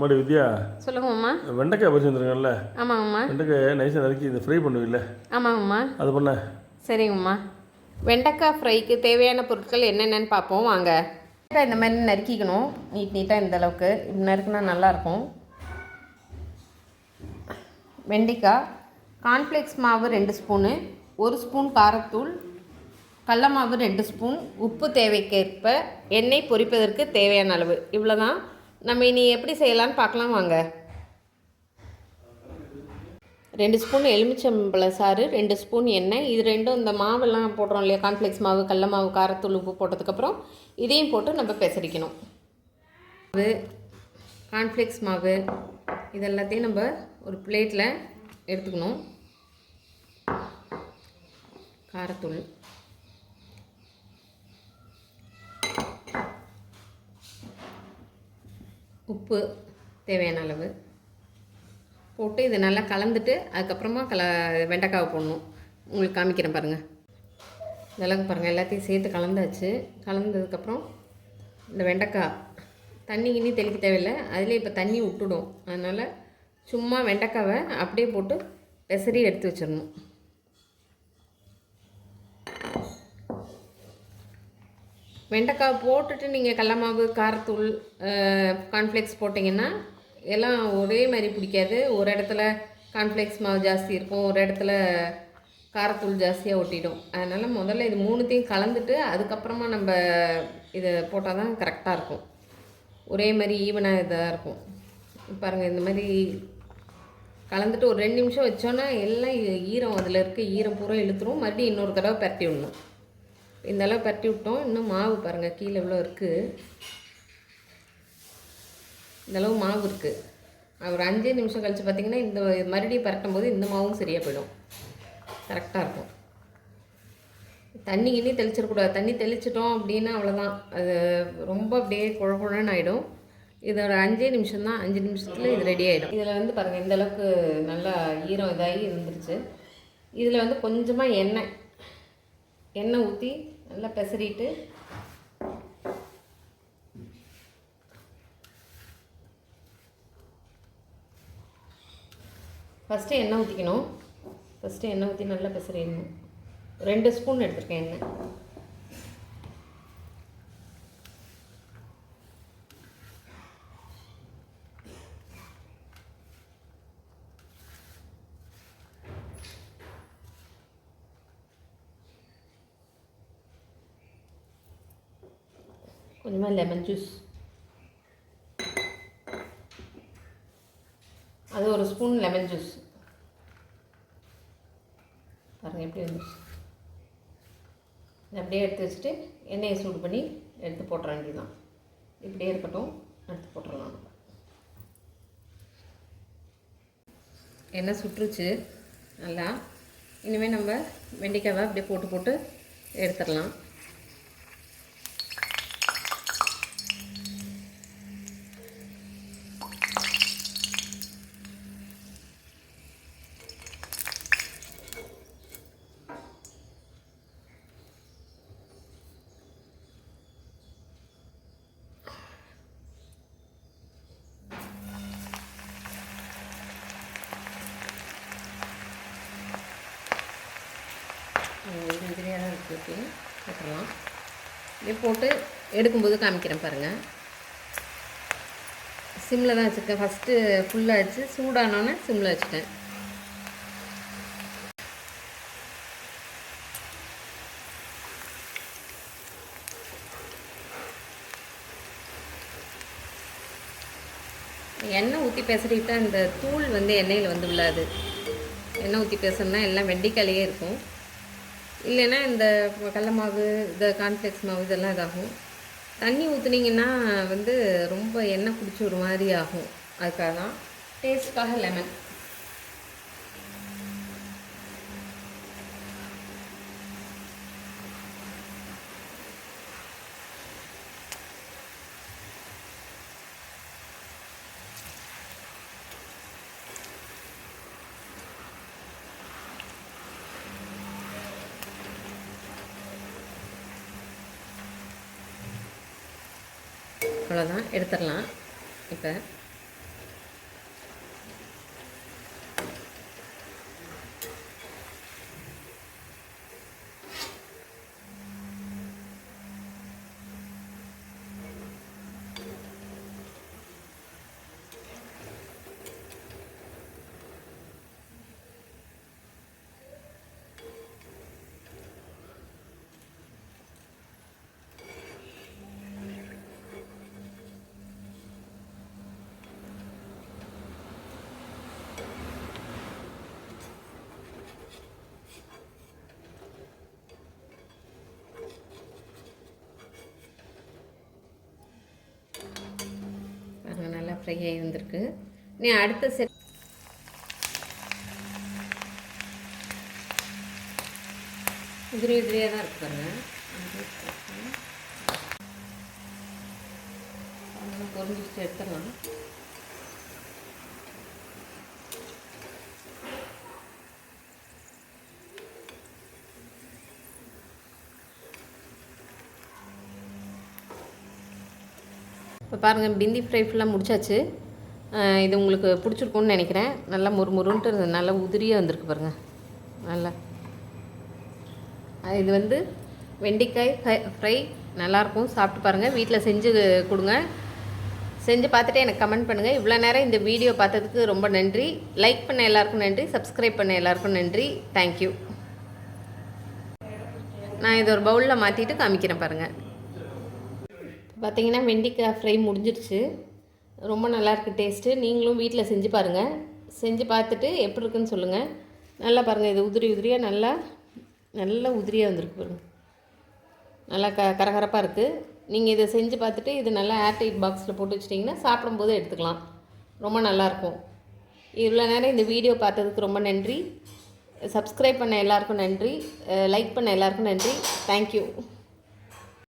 மாடி வித்யா? சொல்லுங்கம்மா வெண்டைக்காய் பறிச்சு வந்துருங்கல்ல ஆமாங்கம்மா. வெண்டைக்காய் நைஸாக நறுக்கி இந்த ஃப்ரை பண்ணுவீல்ல? ஆமாங்கம்மா. அது பண்ண. சரிங்கம்மா. வெண்டைக்காய் ஃப்ரைக்கு தேவையான பொருட்கள் என்னென்னன்னு பார்ப்போம் வாங்க. இந்த மாதிரி நறுக்கிக்கணும் நீட் நீட்டாக இந்த அளவுக்கு. இப்படி நறுக்குனா நல்லாயிருக்கும் வெண்டைக்காய் கார்ன்ஃப்ளேக்ஸ் மாவு ரெண்டு ஸ்பூனு ஒரு ஸ்பூன் காரத்தூள் கடல மாவு ரெண்டு ஸ்பூன் உப்பு தேவைக்கேற்ப எண்ணெய் பொரிப்பதற்கு தேவையான அளவு. இவ்வளோ தான் நம்ம இனி எப்படி செய்யலான்னு பார்க்கலாம் வாங்க. ரெண்டு ஸ்பூன் எலுமிச்சம்பழ சாறு ரெண்டு ஸ்பூன் எண்ணெய். இது ரெண்டும் இந்த மாவெல்லாம் போடுறோம் இல்லையா? கான்ஃப்ளெக்ஸ் மாவு கடல மாவு காரத்தூள் உப்பு போட்டதுக்கப்புறம் இதையும் போட்டு நம்ம பெசரிக்கணும். மாவு கார்ன்ஃப்ளெக்ஸ் மாவு. இது எல்லாத்தையும் நம்ம ஒரு பிளேட்டில் எடுத்துக்கணும். காரத்தூள். உப்பு தேவையான அளவு போட்டு இதை நல்லா கலந்துட்டு அதுக்கப்புறமா கல வெண்டைக்காவை போடணும். உங்களுக்கு காமிக்கிறேன் பாருங்கள் இதெல்லாம் பாருங்கள் எல்லாத்தையும் சேர்த்து கலந்தாச்சு. கலந்ததுக்கப்புறம் இந்த வெண்டைக்காய் தண்ணி கிண்ணி தெளிக்க தேவையில்லை. அதிலே இப்போ தண்ணி விட்டுடும். அதனால் சும்மா வெண்டைக்காவை அப்படியே போட்டு பெசரி எடுத்து வச்சிடணும். வெண்டைக்காய் போட்டுட்டு நீங்கள் கடல மாவு காரத்தூள் கார்ன்ஃப்ளேக்ஸ் போட்டிங்கன்னா எல்லாம் ஒரே மாதிரி பிடிக்காது. ஒரு இடத்துல கார்ன்ஃப்ளேக்ஸ் மாவு ஜாஸ்தி இருக்கும். ஒரு இடத்துல காரத்தூள் ஜாஸ்தியாக ஒட்டிடும். அதனால் முதல்ல இது மூணுத்தையும் கலந்துட்டு அதுக்கப்புறமா நம்ம இதை போட்டால் தான் கரெக்டாக இருக்கும். ஒரே மாதிரி ஈவனாக இதாக இருக்கும். பாருங்கள் இந்த மாதிரி கலந்துட்டு ஒரு ரெண்டு நிமிஷம் வச்சோன்னா எல்லாம் ஈரம் அதில் இருக்க. ஈரம் பூரா இழுத்துரும். மறுபடியும் இன்னொரு தடவை பரட்டி விடணும். இந்த அளவு பரட்டி விட்டோம். இன்னும் மாவு பாருங்கள் கீழே இவ்வளோ இருக்குது இந்தளவு மாவு இருக்குது ஒரு அஞ்சே நிமிஷம் கழித்து பார்த்தீங்கன்னா இந்த மறுபடியும் பரட்டும் போது இந்த மாவும் சரியாக போயிடும். கரெக்டாக இருக்கும். தண்ணி கிண்ணி தெளிச்சிடக்கூடாது தண்ணி தெளிச்சிட்டோம் அப்படின்னா அவ்வளோதான் அது ரொம்ப அப்படியே குழ ஆகிடும் இது ஒரு அஞ்சே நிமிஷம் தான் அஞ்சு நிமிஷத்தில் இது ரெடி ஆகிடும் இதில் வந்து பாருங்கள் இந்த அளவுக்கு நல்லா ஈரம் இதாகி இருந்துருச்சு. இதில் வந்து கொஞ்சமாக எண்ணெய் எண்ணெய் ஊற்றி நல்லா பெசரிட்டு ஃபஸ்ட்டு எண்ணெய் ஊற்றிக்கணும் ஃபஸ்ட்டு எண்ணெய் ஊற்றி நல்லா பெசரிடணும் ரெண்டு ஸ்பூன் எடுத்துருக்கேன் எண்ணெய். கொஞ்சமாக லெமன் ஜூஸ் அது ஒரு ஸ்பூன் லெமன் ஜூஸ் பாருங்கள் எப்படி வந்துச்சு. அப்படியே எடுத்து வச்சுட்டு எண்ணெயை சூடு பண்ணி எடுத்து போட்டுற வேண்டியதுதான். இப்படியே இருக்கட்டும் எடுத்து போட்டுடலாம் எண்ணெய் சுட்டுருச்சு நல்லா. இனிமேல் நம்ம வெண்டைக்காவை அப்படியே போட்டு போட்டு எடுத்துடலாம். இது இதுலேயே தான் இருக்குது ஓகே போட்டுடலாம் இப்படி போட்டு எடுக்கும்போது காமிக்கிறேன் பாருங்கள் சிம்மில் தான் வச்சுருக்கேன். ஃபஸ்ட்டு ஃபுல்லாக வச்சு சூடானோன்னே சிம்மில் வச்சுட்டேன். எண்ணெய் ஊற்றி பேசுகிட்டா இந்த தூள் வந்து எண்ணெயில் வந்து விழாது. எண்ணெய் ஊற்றி பேசணும்னா எல்லாம் வெண்டிக்காலேயே இருக்கும். இல்லைன்னா இந்த கடல மாவு இந்த கார்ன்ஃப்ளெக்ஸ் மாவு இதெல்லாம் இதாகும். தண்ணி ஊற்றுனீங்கன்னா வந்து ரொம்ப எண்ணெய் பிடிச்சி ஒரு மாதிரி ஆகும். அதுக்காக தான் டேஸ்ட்டுக்காக லெமன் அவ்வளோதான் எடுத்துடலாம். இப்போ ஃப்ரை ஆகி வந்திருக்கு நீ அடுத்த செட் உதிரி உதிரியாக தான் இருக்கு பாருங்க. அதெல்லாம் எடுத்துடலாம். இப்போ பாருங்கள் பிந்தி ஃப்ரை ஃபுல்லாக முடிச்சாச்சு. இது உங்களுக்கு பிடிச்சிருக்கும்னு நினைக்கிறேன். நல்லா முறுமுறுன்ட்டு நல்லா உதிரியாக வந்திருக்கு பாருங்கள் நல்லா. இது வந்து வெண்டைக்காய் ஃப்ரை நல்லாயிருக்கும். சாப்பிட்டு பாருங்கள் வீட்டில் செஞ்சு கொடுங்க. செஞ்சு பார்த்துட்டு எனக்கு கமெண்ட் பண்ணுங்கள் இவ்வளோ நேரம் இந்த வீடியோ பார்த்ததுக்கு ரொம்ப நன்றி. லைக் பண்ண எல்லாருக்கும் நன்றி. சப்ஸ்கிரைப் பண்ண எல்லாருக்கும் நன்றி. தேங்க்யூ நான் இதை ஒரு பவுலில் மாற்றிட்டு காமிக்கிறேன் பாருங்கள் பார்த்தீங்கன்னா வெண்டிக்காய் ஃப்ரை முடிஞ்சிருச்சு. ரொம்ப நல்லாயிருக்கு டேஸ்ட்டு. நீங்களும் வீட்டில் செஞ்சு பாருங்கள் செஞ்சு பார்த்துட்டு எப்படி இருக்குன்னு சொல்லுங்கள் நல்லா பாருங்கள் இது உதிரி உதிரியாக நல்லா நல்லா உதிரியாக வந்திருக்கு பாருங்கள் நல்லா க கரகரப்பாக இருக்குது நீங்கள் இதை செஞ்சு பார்த்துட்டு இது நல்லா ஏர்டைட் பாக்ஸில் போட்டு வச்சிட்டிங்கன்னா சாப்பிடும்போது எடுத்துக்கலாம். ரொம்ப நல்லாயிருக்கும் இவ்வளோ நேரம் இந்த வீடியோ பார்த்ததுக்கு ரொம்ப நன்றி. சப்ஸ்கிரைப் பண்ண எல்லாருக்கும் நன்றி. லைக் பண்ண எல்லாருக்கும் நன்றி. தேங்க்யூ